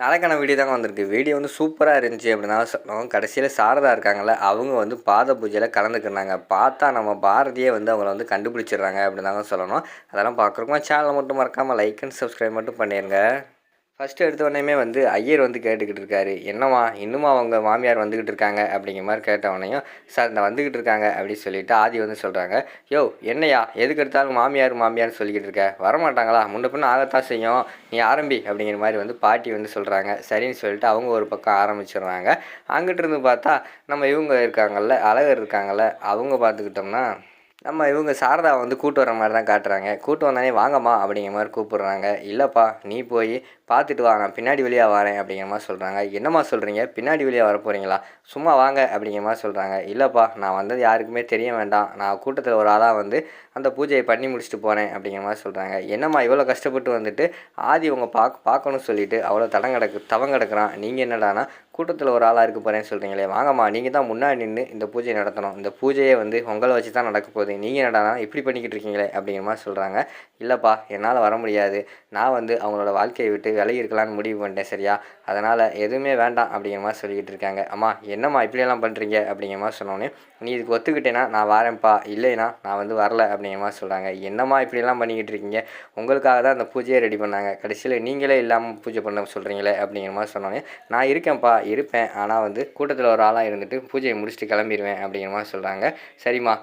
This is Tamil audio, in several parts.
நாளைக்கான வீடியோ தாங்க வந்திருக்கு. வீடியோ வந்து சூப்பராக இருந்துச்சு அப்படின்னா சொன்னோம் கடைசியில் சாரதா இருக்காங்கல்ல அவங்க வந்து பாத பூஜையில் கலந்துக்கிறாங்க பார்த்தா நம்ம பாரதியே வந்து அவங்கள வந்து கண்டுபிடிச்சிடுறாங்க அப்படின்னு தாங்க சொல்லணும். அதெல்லாம் பார்க்குறோமா சேனலை மட்டும் மறக்காமல் லைக் அண்ட் சப்ஸ்கிரைப் மட்டும் பண்ணிடுங்க ஃபஸ்ட்டு எடுத்த உடனேயுமே வந்து ஐயர் வந்து கேட்டுக்கிட்டு இருக்காரு. என்னம்மா இன்னுமா அவங்க மாமியார் வந்துக்கிட்டு இருக்காங்க? அப்படிங்கிற மாதிரி கேட்ட உடனேயும் சார் இந்த வந்துக்கிட்டு இருக்காங்க அப்படின்னு சொல்லிட்டு ஆதி வந்து சொல்கிறாங்க யோ என்னையா? எதுக்கு எடுத்தாலும் மாமியார் மாமியார்னு சொல்லிக்கிட்டு இருக்க? வரமாட்டாங்களா? முன்ன பின்ன ஆகத்தான் செய்யும். நீ ஆரம்பி அப்படிங்கிற மாதிரி வந்து பாட்டி வந்து சொல்கிறாங்க சரின்னு சொல்லிட்டு அவங்க ஒரு பக்கம் ஆரம்பிச்சிடுறாங்க. அங்கிட்டு இருந்து பார்த்தா நம்ம இவங்க இருக்காங்கல்ல அழகர் இருக்காங்கல்ல அவங்க பார்த்துக்கிட்டோம்னா நம்ம இவங்க சாரதா வந்து கூட்டு வர மாதிரி தான் காட்டுறாங்க. கூட்டு வந்தானே வாங்கம்மா அப்படிங்கிற மாதிரி கூப்பிடுறாங்க. இல்லைப்பா நீ போய் பார்த்துட்டு வாங்க நான் பின்னாடி வழியாக வரேன் அப்படிங்கிற மாதிரி சொல்கிறாங்க என்னம்மா சொல்கிறீங்க பின்னாடி வழியாக வர போகிறீங்களா சும்மா வாங்க அப்படிங்கிற மாதிரி சொல்கிறாங்க இல்லைப்பா நான் வந்தது யாருக்குமே தெரிய வேண்டாம். நான் கூட்டத்தில் ஒரு ஆளாக வந்து அந்த பூஜையை பண்ணி முடிச்சுட்டு போகிறேன் அப்படிங்கிற மாதிரி சொல்கிறாங்க என்னம்மா இவ்வளோ கஷ்டப்பட்டு வந்துட்டு ஆதி உங்க பார்க்க பார்க்கணும்னு சொல்லிட்டு அவ்வளோ தடம் கிடக்கு தவம் கிடக்குறான். நீங்கள் என்னடானா கூட்டத்தில் ஒரு ஆளாக இருக்க போகிறேன்னு சொல்கிறீங்களே வாங்கம்மா நீங்கள் தான் முன்னாடி நின்று இந்த பூஜையை நடத்தணும். இந்த பூஜையை வந்து உங்களை வச்சு தான் நடக்க போகுது. நீங்கள் என்னடானா இப்படி பண்ணிக்கிட்டு இருக்கீங்களே அப்படிங்கிற மாதிரி சொல்கிறாங்க இல்லைப்பா என்னால் வர முடியாது. நான் வந்து அவங்களோட வாழ்க்கையை விட்டு விலகி இருக்கலாம்னு முடிவு பண்ணிட்டேன் சரியா? அதனால் எதுவுமே வேண்டாம் அப்படிங்கிற மாதிரி சொல்லிக்கிட்டு இருக்காங்க. அம்மா என்னம்மா இப்படியெல்லாம் பண்ணுறீங்க அப்படிங்கிற மாதிரி சொன்னோன்னே நீ இதுக்கு ஒத்துக்கிட்டேன்னா நான் வரேன்ப்பா இல்லைன்னா நான் வந்து வரல அப்படிங்கிற மாதிரி சொல்கிறாங்க என்னம்மா இப்படியெல்லாம் பண்ணிக்கிட்டு இருக்கீங்க? உங்களுக்காக தான் அந்த பூஜையை ரெடி பண்ணாங்க. கடைசியில் நீங்களே இல்லாமல் பூஜை பண்ண சொல்கிறீங்களே அப்படிங்கிற மாதிரி சொன்னோன்னே நான் இருக்கேன்ப்பா இருப்பேன். ஆனால் வந்து கூட்டத்தில் ஒரு ஆளாக இருந்துட்டு பூஜையை முடிச்சுட்டு கிளம்பிடுவேன் அப்படிங்கிற மாதிரி சொல்கிறாங்க சரிம்மா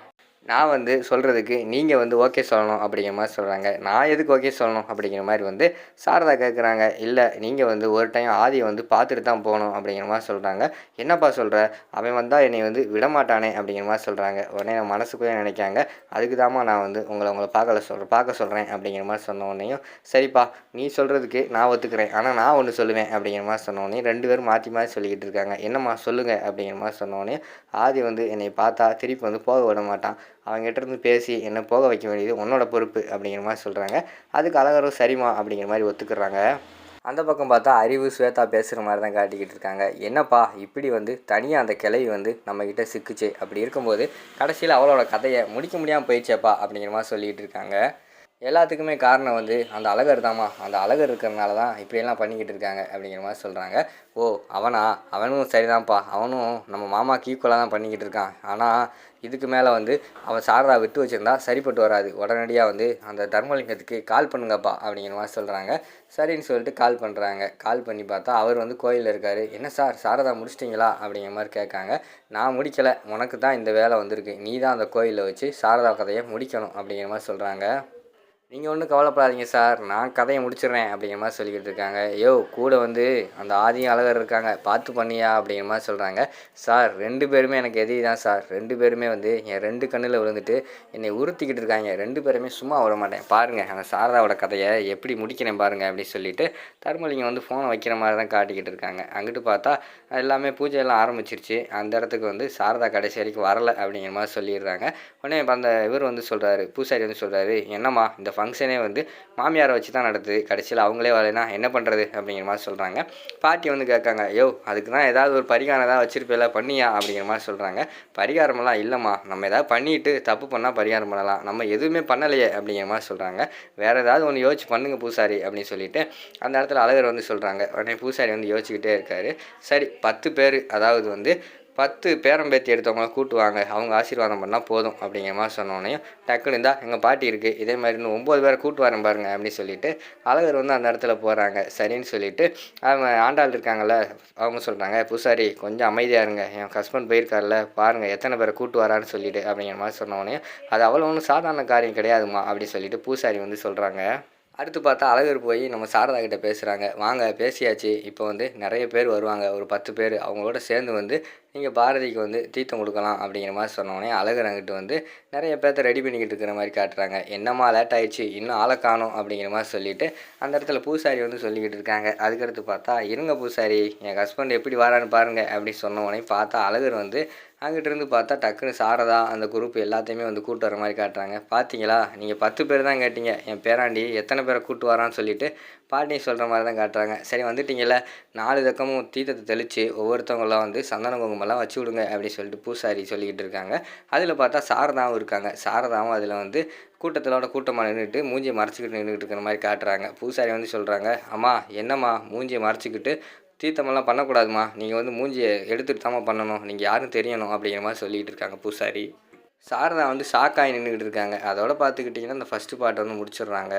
நான் வந்து சொல்கிறதுக்கு நீங்கள் வந்து ஓகே சொல்லணும் அப்படிங்கிற மாதிரி சொல்கிறாங்க நான் எதுக்கு ஓகே சொல்லணும் அப்படிங்கிற மாதிரி வந்து சாரதா கேட்குறாங்க இல்லை நீங்கள் வந்து ஒரு டைம் ஆதியை வந்து பார்த்துட்டு தான் போகணும் அப்படிங்கிற மாதிரி சொல்கிறாங்க என்னப்பா சொல்கிற அவன் வந்தால் என்னை வந்து விடமாட்டானே அப்படிங்கிற மாதிரி சொல்கிறாங்க உடனே நான் மனசுக்குள்ளே நினைக்காங்க அதுக்கு தாம்மா நான் வந்து உங்களை உங்களை பார்க்கல சொல்கிறேன் பார்க்க சொல்கிறேன் அப்படிங்கிற மாதிரி சொன்ன உடனேயும் சரிப்பா நீ சொல்கிறதுக்கு நான் ஒத்துக்கிறேன். ஆனால் நான் ஒன்று சொல்லுவேன் அப்படிங்கிற மாதிரி சொன்ன உடனே ரெண்டு பேரும் மாற்றி மாற்றி சொல்லிக்கிட்டு இருக்காங்க. என்னம்மா சொல்லுங்கள் அப்படிங்கிற மாதிரி சொன்ன உடனே ஆதி வந்து என்னை பார்த்தா திருப்பி வந்து போக விட மாட்டான். அவங்ககிட்ட இருந்து பேசி என்னை போக வைக்க வேண்டியது உன்னோட பொறுப்பு அப்படிங்கிற மாதிரி சொல்கிறாங்க அதுக்கு அழகரும் சரிமா அப்படிங்கிற மாதிரி ஒத்துக்கிறாங்க. அந்த பக்கம் பார்த்தா அறிவு ஸ்வேதா பேசுகிற மாதிரி தான் காட்டிக்கிட்டு இருக்காங்க. என்னப்பா இப்படி வந்து தனியாக அந்த கிளவி வந்து நம்மக்கிட்ட சிக்குச்சு அப்படி இருக்கும்போது கடைசியில் அவளோட கதையை முடிக்க முடியாமல் போயிடுச்சேப்பா அப்படிங்கிற மாதிரி சொல்லிகிட்டு இருக்காங்க. எல்லாத்துக்குமே காரணம் வந்து அந்த அழகர் தாம்மா. அந்த அழகர் இருக்கிறனால தான் இப்படியெல்லாம் பண்ணிக்கிட்டு இருக்காங்க அப்படிங்கிற மாதிரி சொல்கிறாங்க ஓ அவனா? அவனும் சரிதான்ப்பா. அவனும் நம்ம மாமாக்கு ஈக்குவலாக தான் பண்ணிக்கிட்டு இருக்கான். ஆனால் இதுக்கு மேலே வந்து அவன் சாரதா விட்டு வச்சுருந்தா சரிப்பட்டு வராது. உடனடியாக வந்து அந்த தர்மலிங்கத்துக்கு கால் பண்ணுங்கப்பா அப்படிங்கிற மாதிரி சொல்கிறாங்க சரின்னு சொல்லிட்டு கால் பண்ணுறாங்க கால் பண்ணி பார்த்தா அவர் வந்து கோயிலில் இருக்கார். என்ன சார் சாரதா முடிச்சிட்டிங்களா? அப்படிங்கிற மாதிரி கேட்காங்க. நான் முடிக்கலை. உனக்கு தான் இந்த வேலை வந்திருக்கு. நீ தான் அந்த கோயிலில் வச்சு சாரதா கதையை முடிக்கணும் அப்படிங்கிற மாதிரி சொல்கிறாங்க நீங்கள் ஒன்றும் கவலைப்படாதீங்க சார். நான் கதையை முடிச்சிடுறேன் அப்படிங்கிற மாதிரி சொல்லிக்கிட்டு இருக்காங்க. யோ கூட வந்து அந்த ஆதியும் அழகர் இருக்காங்க. பார்த்து பண்ணியா அப்படிங்கிற மாதிரி சொல்கிறாங்க சார் ரெண்டு பேருமே எனக்கு எதிரி தான் சார். ரெண்டு பேருமே வந்து என் ரெண்டு கண்ணில் விழுந்துட்டு என்னை உறுத்திக்கிட்டு இருக்காங்க. ரெண்டு பேருமே சும்மா விட மாட்டேன். பாருங்கள் அந்த சாரதாவோட கதையை எப்படி முடிக்கிறேன் பாருங்கள் அப்படின்னு சொல்லிட்டு தர்மலிங்கம் வந்து ஃபோனை வைக்கிற மாதிரி தான் காட்டிக்கிட்டு இருக்காங்க. அங்கிட்டு பார்த்தா எல்லாமே பூஜை எல்லாம் ஆரம்பிச்சிருச்சு. அந்த இடத்துக்கு வந்து சாரதா கடைசி வரைக்கும் வரலை அப்படிங்கிற மாதிரி சொல்லிடுறாங்க. உடனே அந்த இவர் வந்து சொல்கிறாரு பூசாரி வந்து சொல்கிறாரு என்னம்மா இந்த ஃபங்க்ஷனே வந்து மாமியாரை வச்சு தான் நடத்துது கடைசியில் அவங்களே வரலைன்னா என்ன பண்ணுறது அப்படிங்கிற மாதிரி சொல்கிறாங்க பாட்டி வந்து கேட்காங்க யோ அதுக்கு தான் ஏதாவது ஒரு பரிகாரம் ஏதாவது வச்சிருப்பில்ல பண்ணியா? அப்படிங்கிற மாதிரி சொல்கிறாங்க பரிகாரமெல்லாம் இல்லைம்மா. நம்ம ஏதாவது பண்ணிட்டு தப்பு பண்ணால் பரிகாரம் பண்ணலாம். நம்ம எதுவுமே பண்ணலையே அப்படிங்கிற மாதிரி சொல்கிறாங்க வேறு ஏதாவது ஒன்று யோசிச்சு பண்ணுங்க பூசாரி அப்படின்னு சொல்லிட்டு அந்த இடத்துல அழகர் வந்து சொல்கிறாங்க உடனே பூசாரி வந்து யோசிச்சுக்கிட்டே இருக்காரு. சரி பத்து பேர் அதாவது வந்து பத்து பேரம்பேத்தி எடுத்தவங்கள கூட்டுவாங்க அவங்க ஆசீர்வாதம் பண்ணால் போதும் அப்படிங்கிற மாதிரி சொன்னோடனே டக்குன்னு இருந்தால் எங்கள் பாட்டி இருக்குது இதே மாதிரி இன்னும் ஒம்பது பேரை கூட்டு வரேன் பாருங்க அப்படின்னு சொல்லிட்டு அழகர் வந்து அந்த இடத்துல போகிறாங்க சரின்னு சொல்லிட்டு அவங்க ஆண்டாள் இருக்காங்கல்ல அவங்க சொல்கிறாங்க பூசாரி கொஞ்சம் அமைதியாக இருங்க. என் ஹஸ்பண்ட் போயிருக்கார்ல பாருங்கள் எத்தனை பேரை கூட்டு வரான்னு சொல்லிட்டு அப்படிங்கிற மாதிரி சொன்னோடனே அது அவ்வளோ ஒன்றும் சாதாரண காரியம் கிடையாதுமா அப்படின்னு சொல்லிட்டு பூசாரி வந்து சொல்கிறாங்க அடுத்து பார்த்தா அழகர் போய் நம்ம சாரதா கிட்ட பேசுகிறாங்க வாங்க பேசியாச்சு. இப்போ வந்து நிறைய பேர் வருவாங்க. ஒரு பத்து பேர். அவங்களோட சேர்ந்து வந்து நீங்கள் பாரதிக்கு வந்து தீர்த்தம் கொடுக்கலாம் அப்படிங்கிற மாதிரி சொன்னோடனே அழகர் அங்கிட்டு வந்து நிறைய பேர்த்த ரெடி பண்ணிக்கிட்டு இருக்கிற மாதிரி காட்டுறாங்க. என்னம்மா லேட் ஆயிடுச்சு? இன்னும் ஆளை காணும் அப்படிங்கிற மாதிரி சொல்லிவிட்டு அந்த இடத்துல பூசாரி வந்து சொல்லிக்கிட்டு இருக்காங்க. அதுக்கடுத்து பார்த்தா இருங்க பூசாரி என் ஹஸ்பண்ட் எப்படி வரான்னு பாருங்கள் அப்படின்னு சொன்ன உடனே பார்த்தா அழகர் வந்து அங்கிட்டு இருந்து பார்த்தா டக்குன்னு சாரதா அந்த குரூப் எல்லாத்தையுமே வந்து கூப்பிட்டு வர மாதிரி காட்டுறாங்க. பார்த்தீங்களா நீங்கள் பத்து பேர் தான் கேட்டீங்க. என் பேராண்டி எத்தனை பேரை கூப்பிட்டு வரான்னு சொல்லிட்டு பாட்டியும் சொல்கிற மாதிரி தான் காட்டுறாங்க. சரி வந்துட்டிங்கள நாலு பக்கமும் தீர்த்தத்தை தெளித்து ஒவ்வொருத்தவங்களாம் வந்து சந்தன குங்குமம்லாம் வச்சு விடுங்க அப்படின்னு சொல்லிட்டு பூசாரி சொல்லிக்கிட்டு இருக்காங்க. அதில் பார்த்தா சாரதாவும் இருக்காங்க. சாரதாவும் அதில் வந்து கூட்டத்திலோட கூட்டமாக நின்றுட்டு மூஞ்சியை மறைச்சிக்கிட்டு நின்றுட்டு இருக்கிற மாதிரி காட்டுறாங்க. பூசாரி வந்து சொல்கிறாங்க அம்மா என்னம்மா? மூஞ்சியை மறைச்சிக்கிட்டு தீர்த்தமெல்லாம் பண்ணக்கூடாதும்மா நீங்கள் வந்து மூஞ்சியை எடுத்துகிட்டு தாம்மா பண்ணணும். நீங்கள் யாரும் தெரியணும் அப்படிங்கிற மாதிரி சொல்லிகிட்டு இருக்காங்க பூசாரி. சாரதா வந்து ஷாக்காகி நின்றுக்கிட்டு இருக்காங்க. அதோட பார்த்துக்கிட்டிங்கன்னா இந்த ஃபஸ்ட்டு பாட்டை வந்து முடிச்சிடுறாங்க.